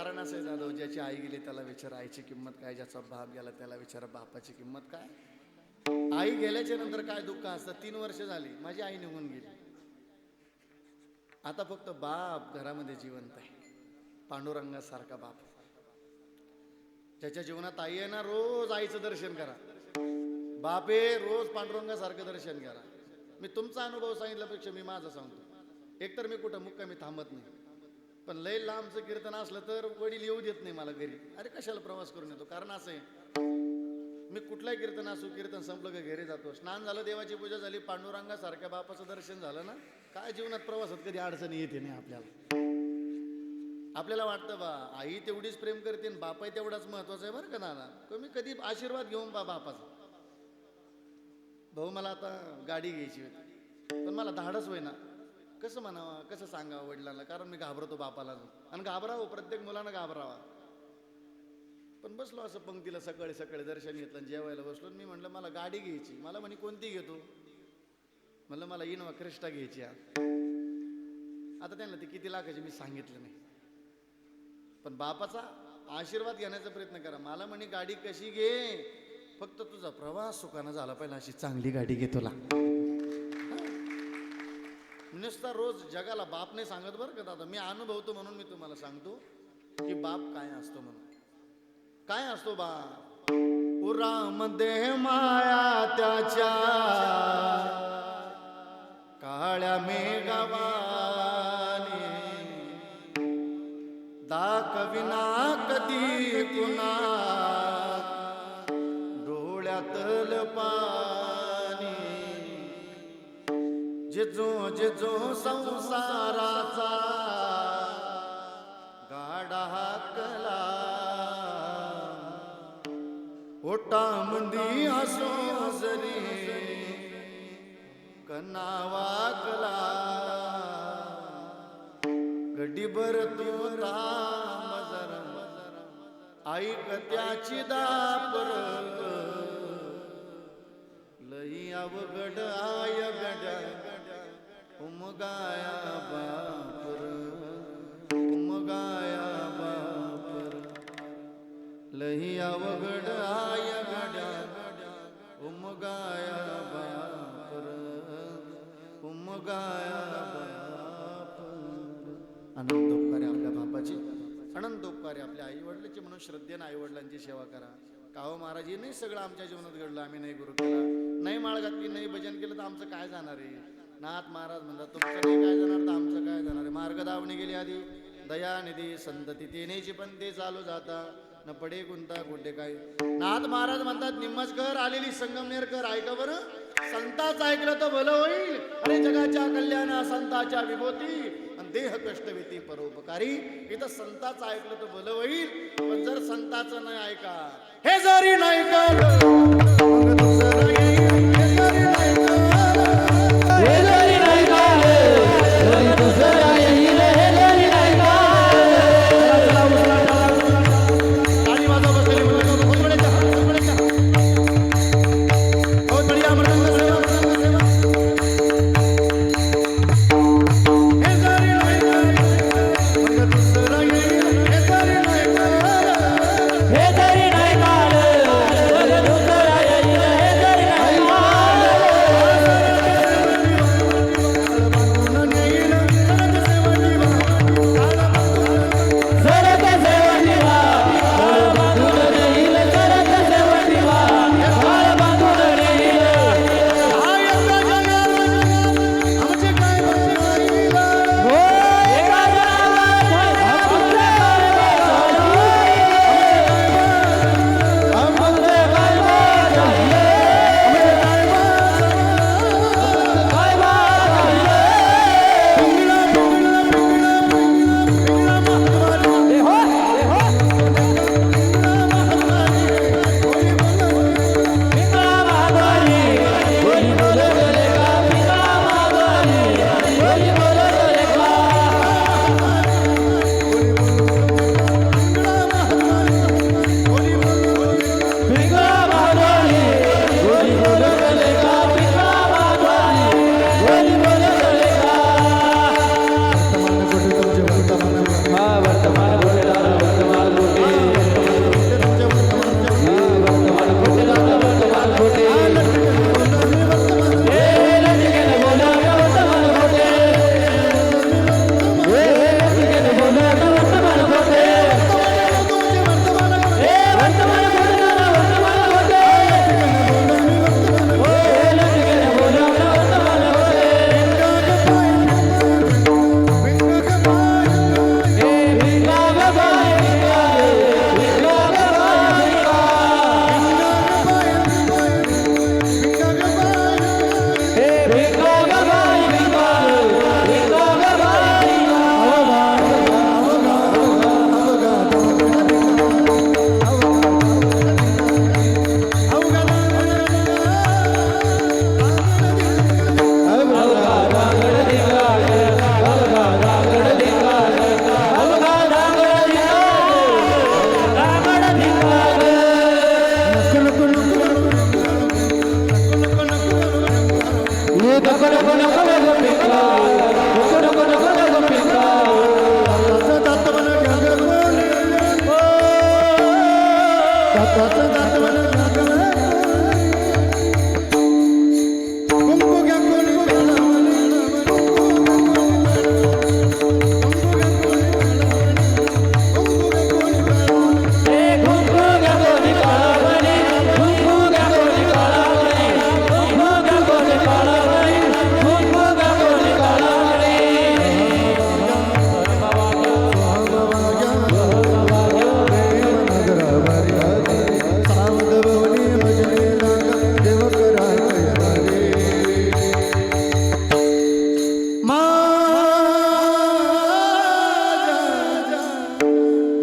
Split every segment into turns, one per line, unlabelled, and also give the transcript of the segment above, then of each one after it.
कारण असं आहे जाधव ज्याची आई गेली त्याला विचार आईची किंमत काय ज्याचा बाप गेला त्याला विचार बापाची किंमत काय? आई गेल्याच्यानंतर काय दुःख असतं? तीन वर्ष झाली माझी आई निघून गेली. आता फक्त बाप घरामध्ये जिवंत आहे. पांडुरंगासारखा बाप. ज्याच्या जीवनात आई आहे ना रोज आईचं दर्शन करा. बापे रोज पांडुरंगासारखं दर्शन करा. मी तुमचा अनुभव सांगितल्यापेक्षा मी माझा सांगतो. एकतर मी कुठं मुक्कामी थांबत नाही. पण लय लांबचं कीर्तन असलं तर वडील येऊ देत नाही मला घरी. अरे कशाला प्रवास करून येतो? कारण असं आहे. मी कुठलाही कीर्तन असो कीर्तन संपलं का घरी जातो. स्नान झालं देवाची पूजा झाली पांडुरंगासारख्या बापाचं दर्शन झालं ना काय जीवनात प्रवासात कधी अडचणी येते नाही आपल्याला. आपल्याला वाटतं बा आई तेवढीच प्रेम करते आणि बापाही तेवढाच महत्त्वाचा आहे बरं का दादा कमी कधी आशीर्वाद घेऊन बा बापाचा. भाऊ मला आता गाडी घ्यायची होती. पण मला धाडस होईना. कसं म्हणावं कसं सांगावं वडिलांना? कारण मी घाबरतो बापाला. आणि घाबरावं प्रत्येक मुलांना घाबरावा. पण बसलो असं पंक्तीला सकाळी सकाळी दर्शन घेतलं आणि जेवायला बसलो आणि मी म्हटलं मला गाडी घ्यायची. मला म्हणे कोणती घेतो म्हणलं मला इनोवा क्रिस्टा घ्यायची आता त्यांना ती किती लाखाची मी सांगितलं नाही. पण बापाचा आशीर्वाद घेण्याचा प्रयत्न करा. मला म्हणे गाडी कशी घे? फक्त तुझा प्रवास सुखानं झाला पाहिजे अशी चांगली गाडी घे तुला. नुसता रोज जगाला बाप नाही सांगत बरं का दादा. मी अनुभवतो म्हणून मी तुम्हाला सांगतो की बाप काय असतो म्हणून. काय असतो बाप? उरामध्ये माया त्याच्या संसाराचा गाडा हाकला. ओटामंदी असो जरी कन्ना वाकला. गडीभर तू थांब मजर ऐक त्याची दापर लई अवघड आय गड उमगाया बापर उमगाया बापर. लही अवघड आय गड्या उमगाया बापर उमगाया बापर. अनंत उपकारे आपल्या बापाची अनंत उपकारे आपल्या आई वडिलाची म्हणून श्रद्धेनं आई वडिलांची सेवा करा. काहो महाराज नाही सगळं आमच्या जीवनात घडलं आम्ही नाही गुरु केला नाही माळ घातली नाही भजन केलं तर आमचं काय जाणार आहे? नाथ महाराज म्हणतात तुमचं नाही काय जाणार तर आमचं काय जाणार आहे? मार्ग धावणी गेली आधी. दयानिधी संतती तेनेची पण ते चालू जाता. न पडे गुंता गुड्डे काय. नाथ महाराज म्हणतात निम्मच कर आलेली संगमनेर कर ऐका बरं. संताच ऐकलं तर भलं होईल. अरे जगाच्या कल्याणा संताच्या विभूती. आणि देह कष्टविती परोपकारी. इथं संताच ऐकलं तर भलं होईल. पण जर संताचं नाही ऐका हे जरी नाही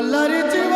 আল্লাহর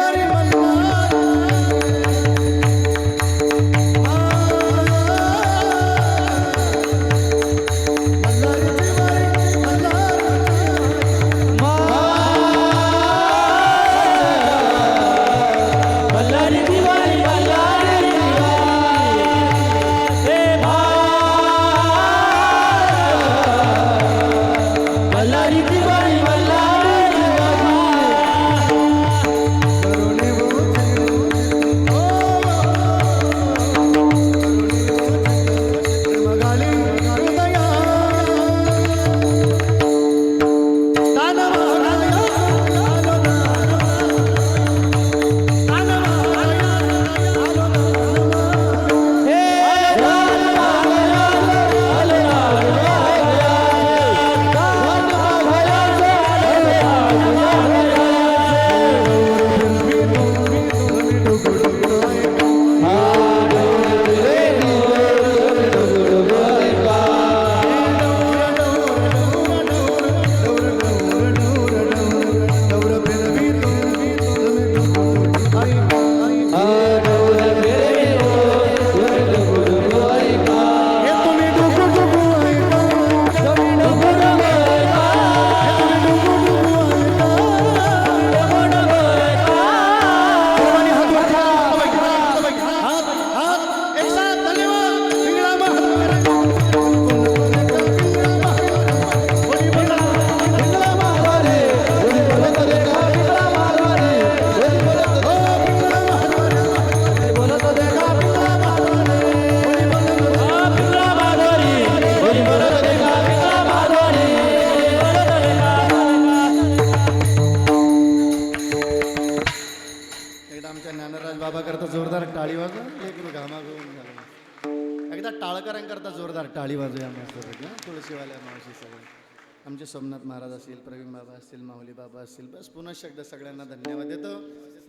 आमचे सोमनाथ महाराज असतील प्रवीण बाबा असतील माऊली बाबा असतील बस पुन्हा एकदा सगळ्यांना धन्यवाद देतो.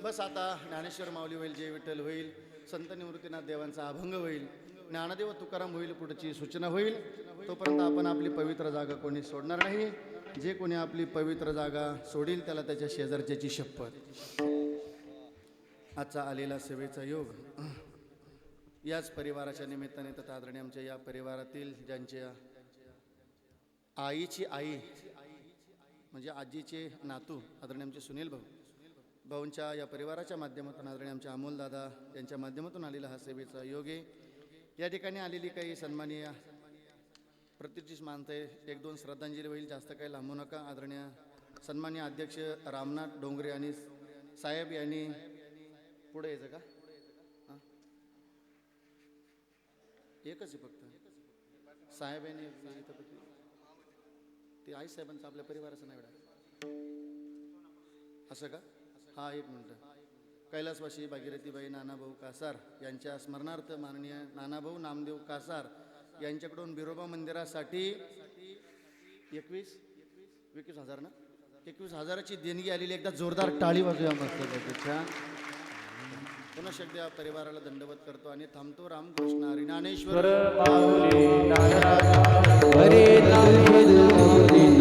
बस आता ज्ञानेश्वर माऊली होईल जय विठ्ठल होईल संत निवृत्तीनाथ देवांचा अभंग होईल ज्ञानदेव तुकाराम होईल पुढची सूचना होईल. तोपर्यंत आपण आपली पवित्र जागा कोणी सोडणार नाही. जे कोणी आपली पवित्र जागा सोडील त्याला त्याच्या शेजारच्याची शपथ. आजचा आलेला सेवेचा योग. याच परिवाराच्या निमित्ताने तथा आदरणीय आमच्या या परिवारातील ज्यांच्या आईची आई म्हणजे आजीचे नातू आदरणीय आमचे सुनील भाऊ. भाऊंच्या या परिवाराच्या माध्यमातून आदरणीय आमच्या अमोल दादा यांच्या माध्यमातून आलेला हा सेवेचा योगे. या ठिकाणी आलेली काही सन्मानीय प्रतिष्ठित मानते आहे एक दोन श्रद्धांजली होईल जास्त काही लांबू नका. आदरणीय सन्मान्य अध्यक्ष रामनाथ डोंगरे आणि साहेब यांनी पुढे यायचं का? हां. एकच आहे फक्त. साहेब यांनी इथं ते आई साहेबांचं आपल्या परिवाराचं नाही वेळा असं का? हा एक मिनटं. कैलासवासी भागीरथीबाई नानाभाऊ कासार यांच्या स्मरणार्थ माननीय नानाभाऊ नामदेव कासार यांच्याकडून बिरोबा मंदिरासाठी एकवीस एकवीस हजार ना? एकवीस हजाराची देणगी आलेली एकदा जोरदार टाळी वाजूया मस्त छान. पुन्हा एकदा या परिवाराला दंडवत करतो आणि थांबतो रामकृष्ण हरी.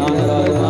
ज्ञानेश्वर